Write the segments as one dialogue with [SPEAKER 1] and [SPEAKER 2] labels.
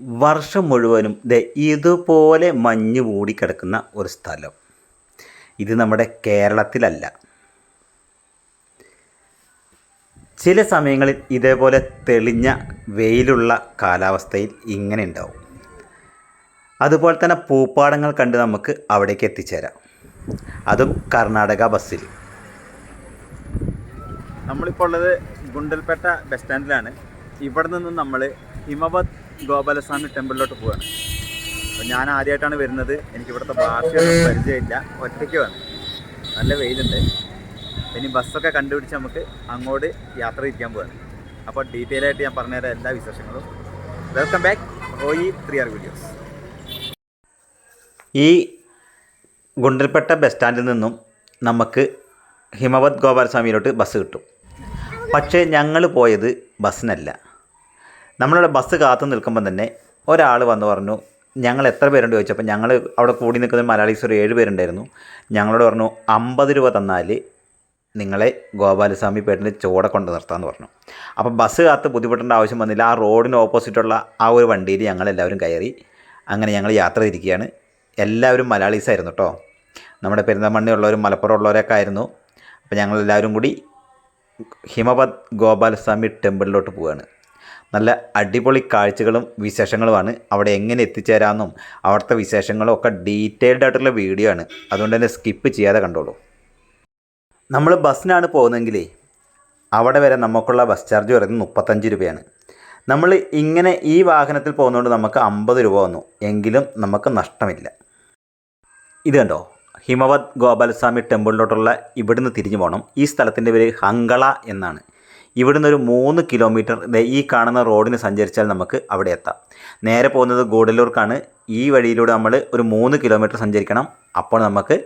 [SPEAKER 1] വർഷം മുഴുവനും ദേ ഇതുപോലെ മഞ്ഞ് മൂടിക്കിടക്കുന്ന ഒരു സ്ഥലം. ഇത് നമ്മുടെ കേരളത്തിലല്ല. ചില സമയങ്ങളിൽ ഇതേപോലെ തെളിഞ്ഞ വെയിലുള്ള കാലാവസ്ഥയിൽ ഇങ്ങനെ ഉണ്ടാവും. അതുപോലെ തന്നെ പൂപ്പാടങ്ങൾ കണ്ട് നമുക്ക് അവിടേക്ക് എത്തിച്ചേരാം. അതും കർണാടക ബസ്സിൽ.
[SPEAKER 2] നമ്മളിപ്പോൾ ഉള്ളത് ഗുണ്ടൽപേട്ട ബസ് സ്റ്റാൻഡിലാണ്. ഇവിടെ നിന്ന് നമ്മൾ ഹിമവത് ഗോപാലസ്വാമി ടെമ്പിളിലോട്ട് പോവാണ്. അപ്പം ഞാൻ ആദ്യമായിട്ടാണ് വരുന്നത്. എനിക്ക് ഇവിടുത്തെ ഭാഷയൊന്നും പരിചയമില്ല. ഒറ്റയ്ക്ക് വന്നു. നല്ല വെയിലുണ്ട്. ഇനി ബസ്സൊക്കെ കണ്ടുപിടിച്ച് നമുക്ക് അങ്ങോട്ട് യാത്ര തിരിക്കാൻ പോവാണ്. അപ്പോൾ ഡീറ്റെയിൽ ആയിട്ട് ഞാൻ പറഞ്ഞു പറഞ്ഞുതരാം എല്ലാ വിശേഷങ്ങളും. Welcome back Roy three R videos
[SPEAKER 1] ഈ ഗുണ്ടൽപ്പെട്ട ബസ് സ്റ്റാൻഡിൽ നിന്നും നമുക്ക് ഹിമവത് ഗോപാലസ്വാമിയിലോട്ട് ബസ് കിട്ടും. പക്ഷേ ഞങ്ങൾ പോയത് ബസ്സിനല്ല. നമ്മളുടെ ബസ് കാത്തു നിൽക്കുമ്പോൾ തന്നെ ഒരാൾ വന്ന് പറഞ്ഞു ഞങ്ങൾ എത്ര പേരുണ്ട്? ചോദിച്ചപ്പോൾ ഞങ്ങൾ അവിടെ കൂടി നിൽക്കുന്ന മലയാളീസ് ഒരു ഏഴ് പേരുണ്ടായിരുന്നു. ഞങ്ങളോട് പറഞ്ഞു അമ്പത് രൂപ തന്നാൽ നിങ്ങളെ ഗോപാലസ്വാമി പേട്ടിന്റെ ചുവടെ കൊണ്ട് നിർത്താമെന്ന് പറഞ്ഞു. അപ്പോൾ ബസ് കാത്ത് ബുദ്ധിമുട്ടേണ്ട ആവശ്യം വന്നില്ല. ആ റോഡിന് ഓപ്പോസിറ്റുള്ള ആ ഒരു വണ്ടിയിൽ ഞങ്ങളെല്ലാവരും കയറി അങ്ങനെ ഞങ്ങൾ യാത്ര തിരിക്കുകയാണ്. എല്ലാവരും മലയാളീസ് ആയിരുന്നു കേട്ടോ. നമ്മുടെ പെരുന്തമണ്ണയുള്ളവരും മലപ്പുറം ഉള്ളവരൊക്കെ ആയിരുന്നു. അപ്പോൾ ഞങ്ങളെല്ലാവരും കൂടി ഹിമപത് ഗോപാലസ്വാമി ടെമ്പിളിലോട്ട് പോവുകയാണ്. നല്ല അടിപൊളി കാഴ്ചകളും വിശേഷങ്ങളുമാണ് അവിടെ എങ്ങനെ എത്തിച്ചേരാമെന്നും അവിടുത്തെ വിശേഷങ്ങളും ഒക്കെ ഡീറ്റെയിൽഡ് ആയിട്ടുള്ള വീഡിയോ ആണ്. അതുകൊണ്ട് തന്നെ സ്കിപ്പ് ചെയ്യാതെ കണ്ടോളൂ. നമ്മൾ ബസ്സിനാണ് പോകുന്നതെങ്കിൽ അവിടെ വരെ നമുക്കുള്ള ബസ് ചാർജ് വരുന്നത് മുപ്പത്തഞ്ച് രൂപയാണ്. നമ്മൾ ഇങ്ങനെ ഈ വാഹനത്തിൽ പോകുന്നതുകൊണ്ട് നമുക്ക് അമ്പത് രൂപ വന്നു. എങ്കിലും നമുക്ക് നഷ്ടമില്ല. ഇത് കണ്ടോ? ഹിമവത് ഗോപാലസ്വാമി ടെമ്പിളിലോട്ടുള്ള ഇവിടുന്ന് തിരിഞ്ഞു പോകണം. ഈ സ്ഥലത്തിന്റെ പേര് ഹങ്കള എന്നാണ്. ഇവിടുന്ന് ഒരു മൂന്ന് കിലോമീറ്റർ ഈ കാണുന്ന റോഡിന് സഞ്ചരിച്ചാൽ നമുക്ക് അവിടെ എത്താം. നേരെ പോകുന്നത് ഗൂഡല്ലൂർക്കാണ്. ഈ വഴിയിലൂടെ നമ്മൾ ഒരു മൂന്ന് കിലോമീറ്റർ സഞ്ചരിക്കണം. അപ്പോൾ നമുക്ക്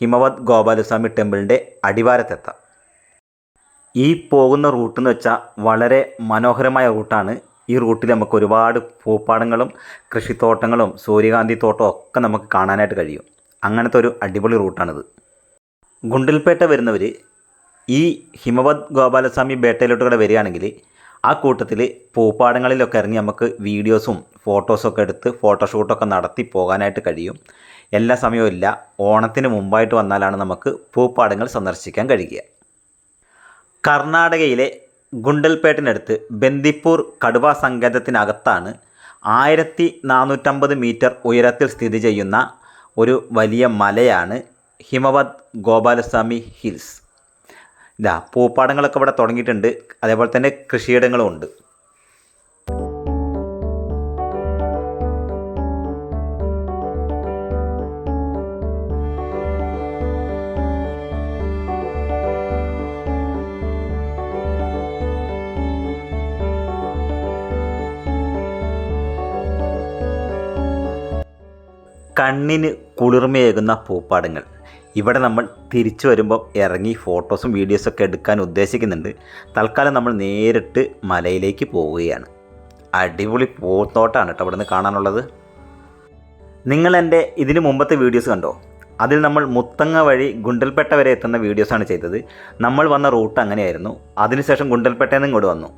[SPEAKER 1] ഹിമവത് ഗോപാലസ്വാമി ടെമ്പിളിന്റെ അടിവാരത്തെത്താം. ഈ പോകുന്ന റൂട്ട് എന്ന് വെച്ചാൽ വളരെ മനോഹരമായ റൂട്ടാണ് ഈ റൂട്ടിൽ നമുക്ക് ഒരുപാട് പൂപ്പാടങ്ങളും കൃഷിത്തോട്ടങ്ങളും സൂര്യകാന്തി തോട്ടവും ഒക്കെ നമുക്ക് കാണാനായിട്ട് കഴിയും. അങ്ങനത്തെ ഒരു അടിപൊളി റൂട്ടാണിത് ഗുണ്ടിൽപേട്ട വരുന്നവർ ഈ ഹിമവത് ഗോപാലസ്വാമി ബേട്ടയിലോട്ട് കൂടെ വരികയാണെങ്കിൽ ആ കൂട്ടത്തിൽ പൂപ്പാടങ്ങളിലൊക്കെ ഇറങ്ങി നമുക്ക് വീഡിയോസും ഫോട്ടോസൊക്കെ എടുത്ത് ഫോട്ടോഷൂട്ടൊക്കെ നടത്തി പോകാനായിട്ട് കഴിയും. എല്ലാ സമയവും ഇല്ല. ഓണത്തിന് മുമ്പായിട്ട് വന്നാലാണ് നമുക്ക് പൂപ്പാടങ്ങൾ സന്ദർശിക്കാൻ കഴിയുക. കർണാടകയിലെ ഗുണ്ടൽപേട്ടിനടുത്ത് ബന്ദിപ്പൂർ കടുവ സങ്കേതത്തിനകത്താണ് ആയിരത്തി നാനൂറ്റമ്പത് മീറ്റർ ഉയരത്തിൽ സ്ഥിതി ചെയ്യുന്ന ഒരു വലിയ മലയാണ് ഹിമവത് ഗോപാലസ്വാമി ഹിൽസ്. ഇതാ പൂപ്പാടങ്ങളൊക്കെ ഇവിടെ തുടങ്ങിയിട്ടുണ്ട്. അതേപോലെ തന്നെ കൃഷിയിടങ്ങളും ഉണ്ട്. കണ്ണിന് കുളിർമയേകുന്ന പൂപ്പാടങ്ങൾ. ഇവിടെ നമ്മൾ തിരിച്ചു വരുമ്പോൾ ഇറങ്ങി ഫോട്ടോസും വീഡിയോസൊക്കെ എടുക്കാൻ ഉദ്ദേശിക്കുന്നുണ്ട്. തൽക്കാലം നമ്മൾ നേരിട്ട് മലയിലേക്ക് പോവുകയാണ്. അടിപൊളി പോത്തോട്ടാണ് കേട്ടോ ഇവിടെ നിന്ന് കാണാനുള്ളത്. നിങ്ങൾ എന്റെ ഇതിന് മുമ്പത്തെ വീഡിയോസ് കണ്ടോ? അതിൽ നമ്മൾ മുത്തങ്ങ വഴി ഗുണ്ടൽപേട്ട വരെ എത്തുന്ന വീഡിയോസാണ് ചെയ്തത്. നമ്മൾ വന്ന റൂട്ട് അങ്ങനെയായിരുന്നു. അതിനുശേഷം ഗുണ്ടൽപേട്ടയിൽ നിന്ന് ഇങ്ങോട്ട് വന്നു.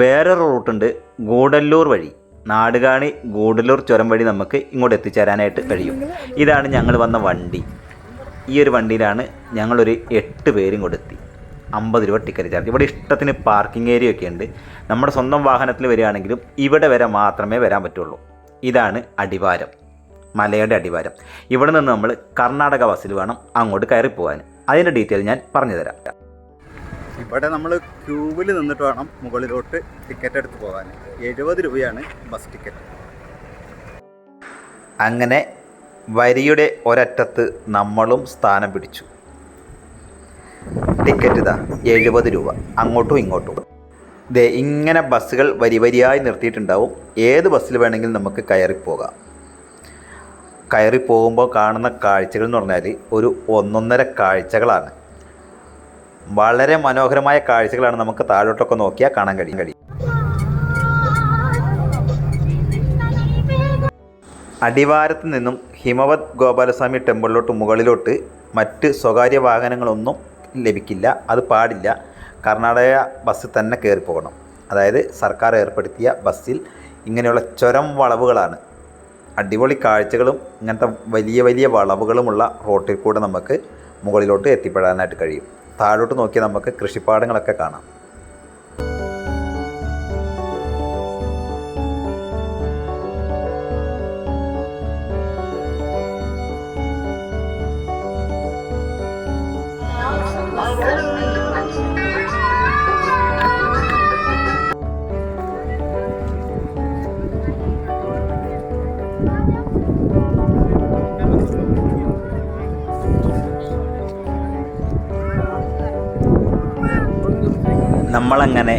[SPEAKER 1] വേറൊരു റൂട്ടുണ്ട് ഗൂഡല്ലൂർ വഴി. നാടുകാണി ഗൂഡല്ലൂർ ചുരം വഴി നമുക്ക് ഇങ്ങോട്ട് എത്തിച്ചേരാനായിട്ട് കഴിയും. ഇതാണ് ഞങ്ങൾ വന്ന വണ്ടി. ഈ ഒരു വണ്ടിയിലാണ് ഞങ്ങളൊരു എട്ട് പേരും കൊടുത്തി. അമ്പത് രൂപ ടിക്കറ്റ് ചാർജ് ഇവിടെ ഇഷ്ടത്തിന് പാർക്കിംഗ് ഏരിയ ഒക്കെ ഉണ്ട്. നമ്മുടെ സ്വന്തം വാഹനത്തിൽ വരികയാണെങ്കിലും ഇവിടെ വരെ മാത്രമേ വരാൻ പറ്റുള്ളൂ. ഇതാണ് അടിവാരം. മലയുടെ അടിവാരം. ഇവിടെ നിന്ന് നമ്മൾ കർണാടക ബസ്സിൽ വേണം അങ്ങോട്ട് കയറി പോകാൻ. അതിന്റെ ഡീറ്റെയിൽ ഞാൻ പറഞ്ഞു തരാം.
[SPEAKER 2] ഇവിടെ നമ്മൾ ക്യൂവിൽ നിന്നിട്ട് വേണം മുകളിലോട്ട് ടിക്കറ്റ് എടുത്ത് പോകാൻ. എഴുപത് രൂപയാണ് ബസ് ടിക്കറ്റ്
[SPEAKER 1] അങ്ങനെ വരിയുടെ ഒരറ്റത്ത് നമ്മളും സ്ഥാനം പിടിച്ചു. ടിക്കറ്റ് ഇതാ എഴുപത് രൂപ. അങ്ങോട്ടും ഇങ്ങോട്ടും. ദേ ഇങ്ങനെ ബസ്സുകൾ വരി വരിയായി നിർത്തിയിട്ടുണ്ടാവും. ഏത് ബസ്സിൽ വേണമെങ്കിലും നമുക്ക് കയറിപ്പോകാം കയറി പോകുമ്പോൾ കാണുന്ന കാഴ്ചകൾ എന്ന് പറഞ്ഞാൽ ഒരു ഒന്നൊന്നര കാഴ്ചകളാണ്. വളരെ മനോഹരമായ കാഴ്ചകളാണ് നമുക്ക് താഴോട്ടൊക്കെ നോക്കിയാൽ കാണാൻ കഴിയും. അടിവാരത്ത് നിന്നും ഹിമവത് ഗോപാലസ്വാമി ടെമ്പിളിലോട്ട് മുകളിലോട്ട് മറ്റ് സ്വകാര്യ വാഹനങ്ങളൊന്നും ലഭിക്കില്ല. അത് പാടില്ല. കർണാടക ബസ്സിൽ തന്നെ കയറി പോകണം അതായത് സർക്കാർ ഏർപ്പെടുത്തിയ ബസ്സിൽ ഇങ്ങനെയുള്ള ചുരം വളവുകളാണ്. അടിപൊളി കാഴ്ചകളും ഇങ്ങനത്തെ വലിയ വലിയ വളവുകളുമുള്ള റോട്ടിൽ കൂടെ നമുക്ക് മുകളിലോട്ട് എത്തിപ്പെടാനായിട്ട് കഴിയും. താഴോട്ട് നോക്കിയാൽ നമുക്ക് കൃഷിപ്പാടങ്ങളൊക്കെ കാണാം. നമ്മളങ്ങനെ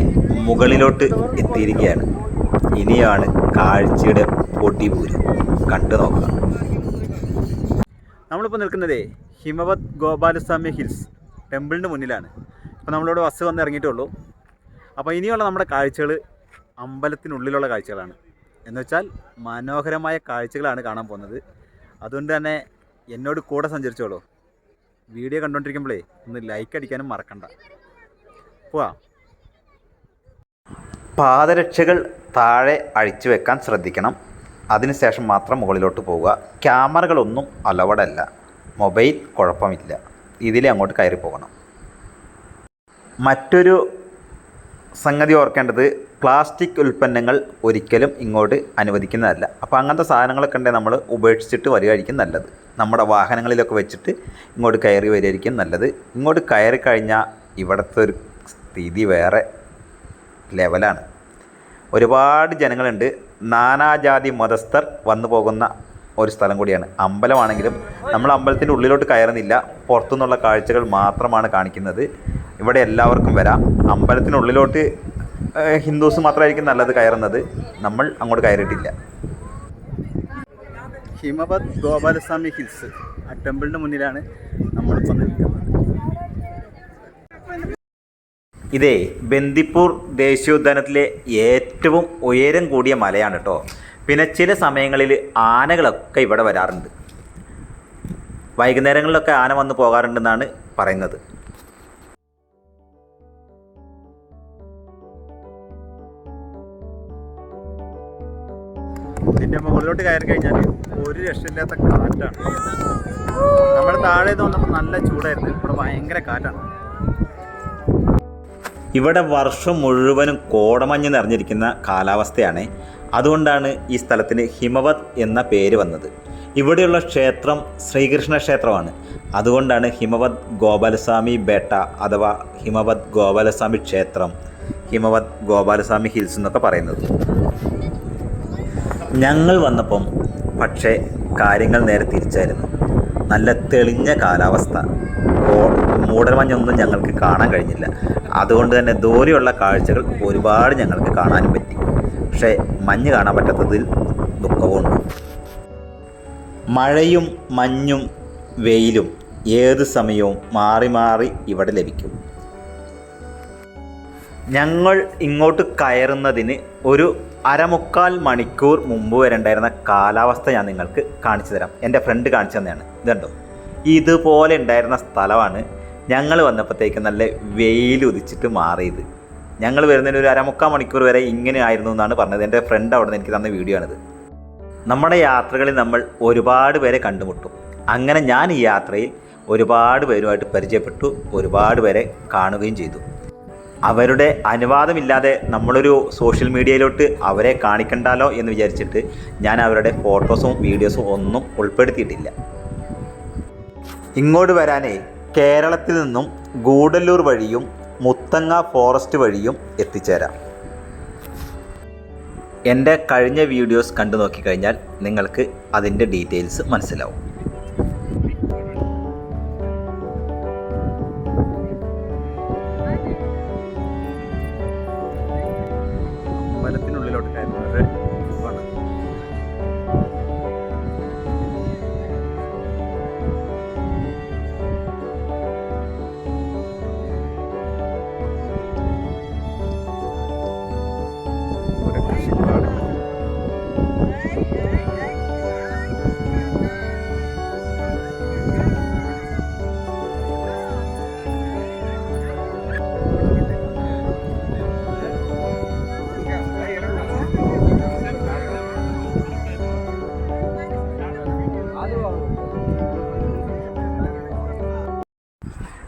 [SPEAKER 1] മുകളിലോട്ട് എത്തിയിരിക്കുകയാണ്. ഇനിയാണ് കാഴ്ചയുടെ പൊട്ടിപൂരം കണ്ടു നോക്കുക.
[SPEAKER 2] നമ്മളിപ്പോൾ നിൽക്കുന്നത് ഹിമവത് ഗോപാലസ്വാമി ഹിൽസ് ടെമ്പിളിന്റെ മുന്നിലാണ്. അപ്പോൾ നമ്മളോട് ബസ് വന്ന് ഇറങ്ങിയിട്ടുള്ളൂ. അപ്പോൾ ഇനിയുള്ള നമ്മുടെ കാഴ്ചകൾ അമ്പലത്തിനുള്ളിലുള്ള കാഴ്ചകളാണ്. എന്നുവെച്ചാൽ മനോഹരമായ കാഴ്ചകളാണ് കാണാൻ പോകുന്നത്. അതുകൊണ്ട് തന്നെ എന്നോട് കൂടെ സഞ്ചരിച്ചോളൂ. വീഡിയോ കണ്ടുകൊണ്ടിരിക്കുമ്പോഴേ ഒന്ന് ലൈക്ക് അടിക്കാനും മറക്കണ്ട. പോവാ.
[SPEAKER 1] പാദരക്ഷകൾ താഴെ അഴിച്ചു വെക്കാൻ ശ്രദ്ധിക്കണം. അതിനുശേഷം മാത്രം മുകളിലോട്ട് പോവുക. ക്യാമറകളൊന്നും അലവടല്ല. മൊബൈൽ കുഴപ്പമില്ല. ഇതിലേ അങ്ങോട്ട് കയറി പോകണം. മറ്റൊരു സംഗതി ഓർക്കേണ്ടത് പ്ലാസ്റ്റിക് ഉൽപ്പന്നങ്ങൾ ഒരിക്കലും ഇങ്ങോട്ട് അനുവദിക്കുന്നതല്ല. അപ്പോൾ അങ്ങനത്തെ സാധനങ്ങളൊക്കെ ഉണ്ടെങ്കിൽ നമ്മൾ ഉപേക്ഷിച്ചിട്ട് വരികയായിരിക്കും നല്ലത്. നമ്മുടെ വാഹനങ്ങളിലൊക്കെ വെച്ചിട്ട് ഇങ്ങോട്ട് കയറി വരികയായിരിക്കും നല്ലത്. ഇങ്ങോട്ട് കയറി കഴിഞ്ഞാൽ ഇവിടുത്തെ ഒരു സ്ഥിതി വേറെ. ലെവലാണ് ഒരുപാട് ജനങ്ങളുണ്ട്. നാനാജാതി മതസ്ഥർ വന്നു പോകുന്ന ഒരു സ്ഥലം കൂടിയാണ്. അമ്പലമാണെങ്കിലും നമ്മൾ അമ്പലത്തിന്റെ ഉള്ളിലോട്ട് കയറുന്നില്ല. പുറത്തുനിന്നുള്ള കാഴ്ചകൾ മാത്രമാണ് കാണിക്കുന്നത്. ഇവിടെ എല്ലാവർക്കും വരാം. അമ്പലത്തിനുള്ളിലോട്ട് ഹിന്ദുസ് മാത്രമായിരിക്കും നല്ലത് കയറുന്നത്. നമ്മൾ അങ്ങോട്ട് കയറിയിട്ടില്ല.
[SPEAKER 2] ഹിമവത് ഗോപാലസ്വാമി ഹിൽസ്. ആ ടെമ്പിളിന്റെ മുന്നിലാണ് നമ്മളിപ്പോൾ നിൽക്കുന്നത്.
[SPEAKER 1] ഇതേ ബന്ദിപ്പൂർ ദേശീയോദ്യാനത്തിലെ ഏറ്റവും ഉയരം കൂടിയ മലയാണ് കേട്ടോ പിന്നെ ചില സമയങ്ങളിൽ ആനകളൊക്കെ ഇവിടെ വരാറുണ്ട്. വൈകുന്നേരങ്ങളിലൊക്കെ ആന വന്ന് പോകാറുണ്ടെന്നാണ് പറയുന്നത്.
[SPEAKER 2] പിന്നെ മുകളിലോട്ട് കയറി കഴിഞ്ഞാൽ ഒരു രക്ഷയില്ലാത്ത കാറ്റാണ്. നമ്മുടെ താഴെ നിന്ന് വന്നപ്പോൾ നല്ല ചൂടായിരുന്നു. ഇവിടെ ഭയങ്കര കാറ്റാണ്.
[SPEAKER 1] ഇവിടെ വർഷം മുഴുവനും കോടമഞ്ഞ് നിറഞ്ഞിരിക്കുന്ന കാലാവസ്ഥയാണ്. അതുകൊണ്ടാണ് ഈ സ്ഥലത്തിന് ഹിമവത് എന്ന പേര് വന്നത്. ഇവിടെയുള്ള ക്ഷേത്രം ശ്രീകൃഷ്ണ ക്ഷേത്രമാണ്. അതുകൊണ്ടാണ് ഹിമവത് ഗോപാലസ്വാമി ബേട്ട അഥവാ ഹിമവത് ഗോപാലസ്വാമി ക്ഷേത്രം ഹിമവത് ഗോപാലസ്വാമി ഹിൽസ് എന്നൊക്കെ പറയുന്നത്. ഞങ്ങൾ വന്നപ്പം പക്ഷേ കാര്യങ്ങൾ നേരെ തിരിച്ചായിരുന്നു. നല്ല തെളിഞ്ഞ കാലാവസ്ഥ. മൂടൽമഞ്ഞൊന്നും ഞങ്ങൾക്ക് കാണാൻ കഴിഞ്ഞില്ല. അതുകൊണ്ട് തന്നെ ദൂരെയുള്ള കാഴ്ചകൾ ഒരുപാട് ഞങ്ങൾക്ക് കാണാനും പറ്റി. പക്ഷേ മഞ്ഞ് കാണാൻ പറ്റാത്തതിൽ ദുഃഖവുമുണ്ട്. മഴയും മഞ്ഞും വെയിലും ഏത് സമയവും മാറി മാറി ഇവിടെ ലഭിക്കും. ഞങ്ങൾ ഇങ്ങോട്ട് കയറുന്നതിന് ഒരു അരമുക്കാൽ മണിക്കൂർ മുമ്പ് വരേണ്ടായിരുന്ന കാലാവസ്ഥ ഞാൻ നിങ്ങൾക്ക് കാണിച്ചു തരാം. എന്റെ ഫ്രണ്ട് കാണിച്ചു തന്നെയാണ്. ഇതുണ്ടോ? ഇതുപോലെ ഉണ്ടായിരുന്ന സ്ഥലമാണ് ഞങ്ങൾ വന്നപ്പോഴത്തേക്ക് നല്ല വെയിൽ ഉദിച്ചിട്ട് മാറിയത്. ഞങ്ങൾ വരുന്നതിന് ഒരു അരമുക്കാൽ മണിക്കൂർ വരെ ഇങ്ങനെ ആയിരുന്നു എന്നാണ് പറഞ്ഞത്. എന്റെ ഫ്രണ്ട് അവിടെ നിന്ന് എനിക്ക് തന്ന വീഡിയോ ആണിത്. നമ്മുടെ യാത്രകളിൽ നമ്മൾ ഒരുപാട് പേരെ കണ്ടുമുട്ടും. അങ്ങനെ ഞാൻ ഈ യാത്രയിൽ ഒരുപാട് പേരുമായിട്ട് പരിചയപ്പെട്ടു ഒരുപാട് പേരെ കാണുകയും ചെയ്തു. അവരുടെ അനുവാദമില്ലാതെ നമ്മളൊരു സോഷ്യൽ മീഡിയയിലോട്ട് അവരെ കാണിക്കണ്ടാലോ എന്ന് വിചാരിച്ചിട്ട് ഞാൻ അവരുടെ ഫോട്ടോസും വീഡിയോസും ഒന്നും ഉൾപ്പെടുത്തിയിട്ടില്ല. ഇങ്ങോട്ട് വരാനേ കേരളത്തിൽ നിന്നും ഗൂഡല്ലൂർ വഴിയും മുത്തങ്ങ ഫോറസ്റ്റ് വഴിയും എത്തിച്ചേരാം. എന്റെ കഴിഞ്ഞ വീഡിയോസ് കണ്ടു നോക്കിക്കഴിഞ്ഞാൽ നിങ്ങൾക്ക് അതിന്റെ ഡീറ്റെയിൽസ് മനസ്സിലാവും.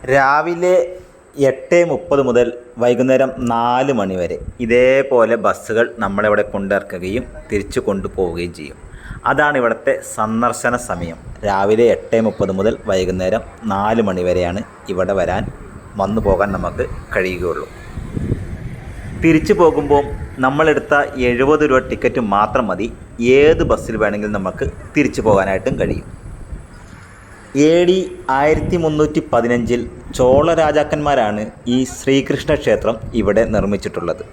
[SPEAKER 1] രാവിലെ എട്ട് മുപ്പത് മുതൽ വൈകുന്നേരം നാല് മണി വരെ ഇതേപോലെ ബസ്സുകൾ നമ്മളിവിടെ കൊണ്ടിറക്കുകയും തിരിച്ചു കൊണ്ടുപോവുകയും ചെയ്യും. അതാണ് ഇവിടുത്തെ സന്ദർശന സമയം. രാവിലെ എട്ട് മുപ്പത് മുതൽ വൈകുന്നേരം നാല് മണി വരെയാണ് ഇവിടെ വരാൻ വന്നു പോകാൻ നമുക്ക് കഴിയുകയുള്ളൂ. തിരിച്ചു പോകുമ്പോൾ നമ്മളെടുത്ത എഴുപത് രൂപ ടിക്കറ്റ് മാത്രം മതി. ഏത് ബസ്സിൽ വേണമെങ്കിലും നമുക്ക് തിരിച്ചു പോകാനായിട്ടും കഴിയും. എ ഡി ആയിരത്തി മുന്നൂറ്റി പതിനഞ്ചിൽ ചോള രാജാക്കന്മാരാണ് ഈ ശ്രീകൃഷ്ണ ക്ഷേത്രം ഇവിടെ നിർമ്മിച്ചിട്ടുള്ളത്.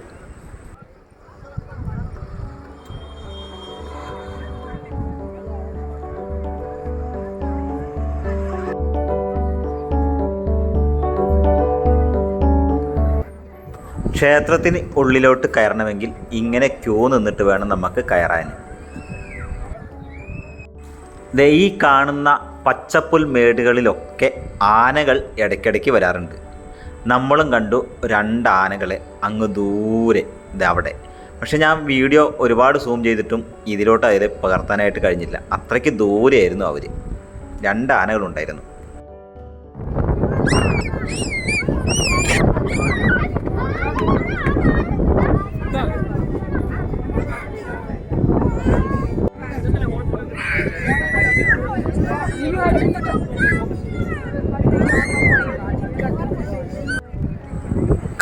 [SPEAKER 1] ക്ഷേത്രത്തിന് ഉള്ളിലോട്ട് കയറണമെങ്കിൽ ഇങ്ങനെ ക്യൂ നിന്നിട്ട് വേണം നമുക്ക് കയറാൻ. ഈ കാണുന്ന പച്ചപ്പുൽ മേടുകളിലൊക്കെ ആനകൾ ഇടയ്ക്കിടയ്ക്ക് വരാറുണ്ട് നമ്മളും കണ്ടു രണ്ട് ആനകളെ അങ്ങ് ദൂരെ ഇതവിടെ പക്ഷെ ഞാൻ വീഡിയോ ഒരുപാട് സൂം ചെയ്തിട്ടും ഇതിലോട്ട് അതിൽ പകർത്താനായിട്ട് കഴിഞ്ഞില്ല അത്രയ്ക്ക് ദൂരെയായിരുന്നു അവർ രണ്ട് ആനകളുണ്ടായിരുന്നു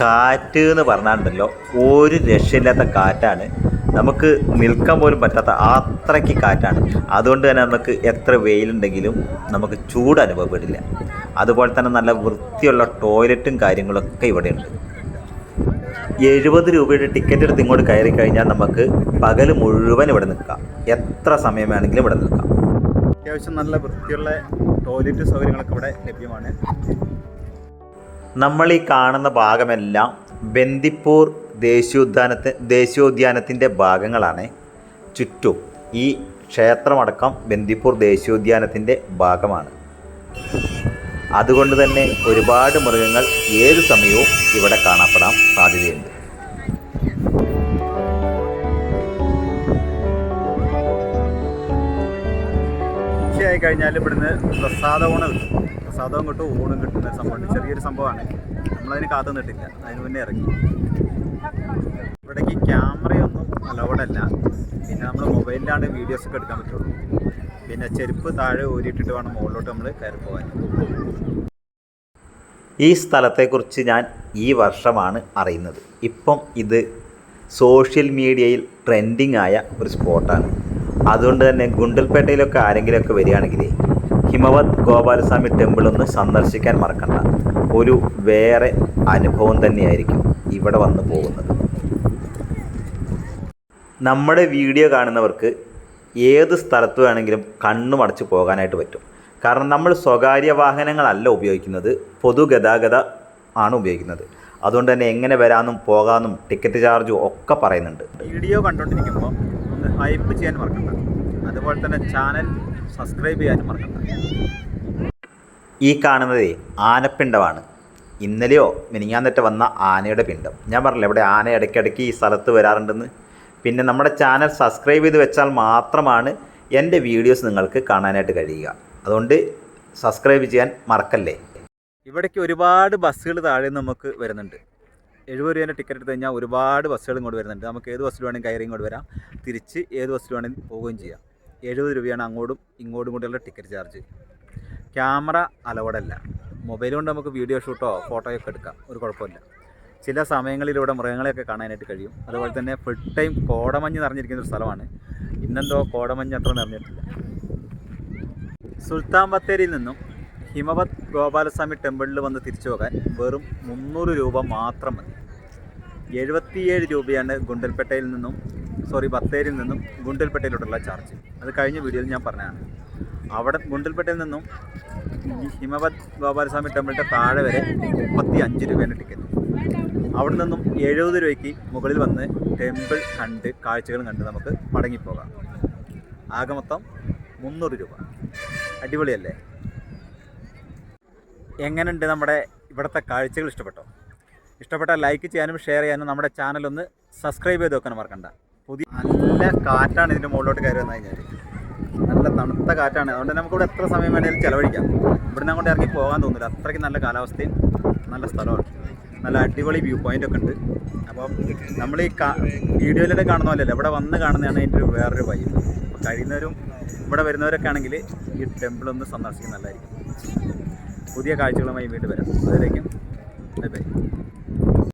[SPEAKER 1] കാറ്റ് എന്ന് പറഞ്ഞാണ്ടല്ലോ ഒരു രക്ഷയില്ലാത്ത കാറ്റാണ്. നമുക്ക് നിൽക്കാൻ പോലും പറ്റാത്ത അത്രയ്ക്ക് കാറ്റാണ്. അതുകൊണ്ട് തന്നെ നമുക്ക് എത്ര വെയിലുണ്ടെങ്കിലും നമുക്ക് ചൂട് അനുഭവപ്പെടില്ല. അതുപോലെ തന്നെ നല്ല വൃത്തിയുള്ള ടോയ്ലറ്റും കാര്യങ്ങളൊക്കെ ഇവിടെയുണ്ട്. എഴുപത് രൂപയുടെ ടിക്കറ്റ് എടുത്ത് ഇങ്ങോട്ട് കയറി കഴിഞ്ഞാൽ നമുക്ക് പകൽ മുഴുവൻ ഇവിടെ നിൽക്കാം. എത്ര സമയം വേണമെങ്കിലും ഇവിടെ നിൽക്കാം.
[SPEAKER 2] അത്യാവശ്യം നല്ല വൃത്തിയുള്ള ടോയ്ലറ്റ് സൗകര്യങ്ങളൊക്കെ ഇവിടെ ലഭ്യമാണ്.
[SPEAKER 1] നമ്മൾ ഈ കാണുന്ന ഭാഗമെല്ലാം ബന്ദിപ്പൂർ ദേശീയോദ്യാനത്തെ ദേശീയോദ്യാനത്തിന്റെ ഭാഗങ്ങളാണ്. ചുറ്റും ഈ ക്ഷേത്രമടക്കം ബന്ദിപ്പൂർ ദേശീയോദ്യാനത്തിന്റെ ഭാഗമാണ്. അതുകൊണ്ട് തന്നെ ഒരുപാട് മൃഗങ്ങൾ ഏത് സമയവും ഇവിടെ കാണപ്പെടാൻ സാധ്യതയുണ്ട്.
[SPEAKER 2] ഉച്ചയായി കഴിഞ്ഞാൽ ഇവിടുന്ന് പ്രസാദവും കിട്ടും. പ്രസാദവും കിട്ടും ഊണും കിട്ടുന്ന ഒരു സംഭവമുണ്ട് ചെറിയൊരു സംഭവമാണ്. നമ്മളതിന് കാത്തു നിട്ടില്ല അതിന് മുന്നേ ഇറങ്ങി. ഇവിടേക്ക് ക്യാമറയൊന്നും അലോഡല്ല. പിന്നെ നമ്മൾ മൊബൈലിലാണ് വീഡിയോസ് ഒക്കെ എടുക്കാൻ പറ്റുള്ളൂ. പിന്നെ ചെരുപ്പ് താഴെ ഊരിയിട്ടിട്ട് വേണം മുകളിലോട്ട് നമ്മൾ കയറി പോകാൻ.
[SPEAKER 1] ഈ സ്ഥലത്തെക്കുറിച്ച് ഞാൻ ഈ വർഷമാണ് അറിയുന്നത്. ഇപ്പം ഇത് സോഷ്യൽ മീഡിയയിൽ ട്രെൻഡിങ് ആയ ഒരു സ്പോട്ടാണ്. അതുകൊണ്ട് തന്നെ ഗുണ്ടൽപേട്ടയിലൊക്കെ ആരെങ്കിലുമൊക്കെ വരികയാണെങ്കിൽ ഹിമവത് ഗോപാലസ്വാമി ടെമ്പിൾ ഒന്ന് സന്ദർശിക്കാൻ മറക്കണ്ട. ഒരു വേറെ അനുഭവം തന്നെയായിരിക്കും ഇവിടെ വന്ന് പോകുന്നത്. നമ്മുടെ വീഡിയോ കാണുന്നവർക്ക് ഏത് സ്ഥലത്ത് വേണമെങ്കിലും കണ്ണുമടച്ച് പോകാനായിട്ട് പറ്റും. കാരണം നമ്മൾ സ്വകാര്യ വാഹനങ്ങളല്ല ഉപയോഗിക്കുന്നത് പൊതുഗതാഗത ആണ് ഉപയോഗിക്കുന്നത്. അതുകൊണ്ട് തന്നെ എങ്ങനെ വരാമെന്നും പോകാമെന്നും ടിക്കറ്റ് ചാർജും ഒക്കെ പറയുന്നുണ്ട്.
[SPEAKER 2] വീഡിയോ കണ്ടുകൊണ്ടിരിക്കുമ്പോൾ ഹൈപ്പ് ചെയ്യാൻ മറക്കണ്ട. അതുപോലെ തന്നെ ചാനൽ സബ്സ്ക്രൈബ് ചെയ്യാനും മറക്കണ്ട.
[SPEAKER 1] ഈ കാണുന്നത് ആനപ്പിണ്ടമാണ് ഇന്നലെയോ മിനിങ്ങാന്നിട്ട് വന്ന ആനയുടെ പിണ്ടം. ഞാൻ പറഞ്ഞില്ല ഇവിടെ ആന ഇടയ്ക്കിടയ്ക്ക് ഈ സ്ഥലത്ത് വരാറുണ്ടെന്ന്. പിന്നെ നമ്മുടെ ചാനൽ സബ്സ്ക്രൈബ് ചെയ്ത് വെച്ചാൽ മാത്രമാണ് എന്റെ വീഡിയോസ് നിങ്ങൾക്ക് കാണാനായിട്ട് കഴിയുക. അതുകൊണ്ട് സബ്സ്ക്രൈബ് ചെയ്യാൻ മറക്കല്ലേ?
[SPEAKER 2] ഇവിടേക്ക് ഒരുപാട് ബസ്സുകൾ താഴെ നമുക്ക് വരുന്നുണ്ട്. എഴുപത് രൂപേന്റെ ടിക്കറ്റ് എടുത്ത് കഴിഞ്ഞാൽ ഒരുപാട് ബസ്സുകൾ ഇങ്ങോട്ട് വരുന്നുണ്ട്. നമുക്ക് ഏത് ബസ്സിൽ വേണമെങ്കിൽ കയറി ഇങ്ങോട്ട് വരാം. തിരിച്ച് ഏത് ബസ്സിൽ വേണമെങ്കിൽ പോവുകയും ചെയ്യാം. എഴുപത് രൂപയാണ് അങ്ങോട്ടും ഇങ്ങോട്ടും കൂടിയുള്ള ടിക്കറ്റ് ചാർജ് ക്യാമറ അലവടല്ല മൊബൈൽ കൊണ്ട് നമുക്ക് വീഡിയോ ഷൂട്ടോ ഫോട്ടോയോ ഒക്കെ എടുക്കാം. ഒരു കുഴപ്പമില്ല. ചില സമയങ്ങളിലൂടെ മൃഗങ്ങളെയൊക്കെ കാണാനായിട്ട് കഴിയും. അതുപോലെ തന്നെ ഫുൾ ടൈം കോടമഞ്ഞ് നിറഞ്ഞിരിക്കുന്ന ഒരു സ്ഥലമാണ്. ഇന്നെന്തോ കോടമഞ്ഞ് അത്ര നിറഞ്ഞിട്ടില്ല. സുൽത്താൻ ബത്തേരിയിൽ നിന്നും ഹിമവത് ഗോപാലസ്വാമി ടെമ്പിളിൽ വന്ന് തിരിച്ചു പോകാൻ വെറും മുന്നൂറ് രൂപ മാത്രം മതി. എഴുപത്തിയേഴ് രൂപയാണ് ഗുണ്ടൽപേട്ടയിൽ നിന്നും സോറി ബത്തേരിയിൽ നിന്നും ഗുണ്ടൽപേട്ടയിലോട്ടുള്ള ചാർജ് അത് കഴിഞ്ഞ വീഡിയോയിൽ ഞാൻ പറഞ്ഞതാണ്. അവിടെ ഗുണ്ടൽപേട്ടയിൽ നിന്നും ഹിമവത് ഗോപാലസ്വാമി ടെമ്പിളിന്റെ താഴെ വരെ മുപ്പത്തി അഞ്ച് രൂപയാണ് ടിക്കറ്റ് അവിടെ നിന്നും എഴുപത് രൂപയ്ക്ക് മുകളിൽ വന്ന് ടെമ്പിൾ കണ്ട് കാഴ്ചകളും കണ്ട് നമുക്ക് മടങ്ങിപ്പോകാം. ആകെ മൊത്തം മുന്നൂറ് രൂപ. അടിപൊളിയല്ലേ? എങ്ങനെയുണ്ട് നമ്മുടെ ഇവിടുത്തെ കാഴ്ചകൾ ഇഷ്ടപ്പെട്ടോ? ഇഷ്ടപ്പെട്ടാൽ ലൈക്ക് ചെയ്യാനും ഷെയർ ചെയ്യാനും നമ്മുടെ ചാനൽ ഒന്ന് സബ്സ്ക്രൈബ് ചെയ്ത് വെക്കാൻ മറക്കണ്ട. പുതിയ നല്ല കാറ്റാണ് ഇതിന്റെ മുകളിലോട്ട് കയറി വന്നു കഴിഞ്ഞാൽ നല്ല തണുത്ത കാറ്റാണ്. അതുകൊണ്ട് നമുക്കിവിടെ എത്ര സമയം വേണമെങ്കിലും ചിലവഴിക്കാം. ഇവിടെ നിന്ന് അങ്ങോട്ട് ഇറങ്ങി പോകാൻ തോന്നില്ല അത്രയ്ക്ക് നല്ല കാലാവസ്ഥയും നല്ല സ്ഥലമാണ്. നല്ല അടിപൊളി വ്യൂ പോയിന്റ് ഒക്കെ ഉണ്ട്. അപ്പോൾ നമ്മൾ ഈ വീഡിയോയിലൂടെ കാണുന്ന പോലെയല്ല. ഇവിടെ വന്ന് കാണുന്നതാണ് അതിന്റെ ഒരു വേറൊരു വൈബ് കഴിയുന്നവരും ഇവിടെ വരുന്നവരൊക്കെ ആണെങ്കിൽ ഈ ടെമ്പിൾ ഒന്ന് സന്ദർശിക്കുന്നത് നല്ലതായിരിക്കും. പുതിയ കാഴ്ചകളുമായി വീണ്ടും വരാം. അതിലേക്കും ബൈ ബൈ.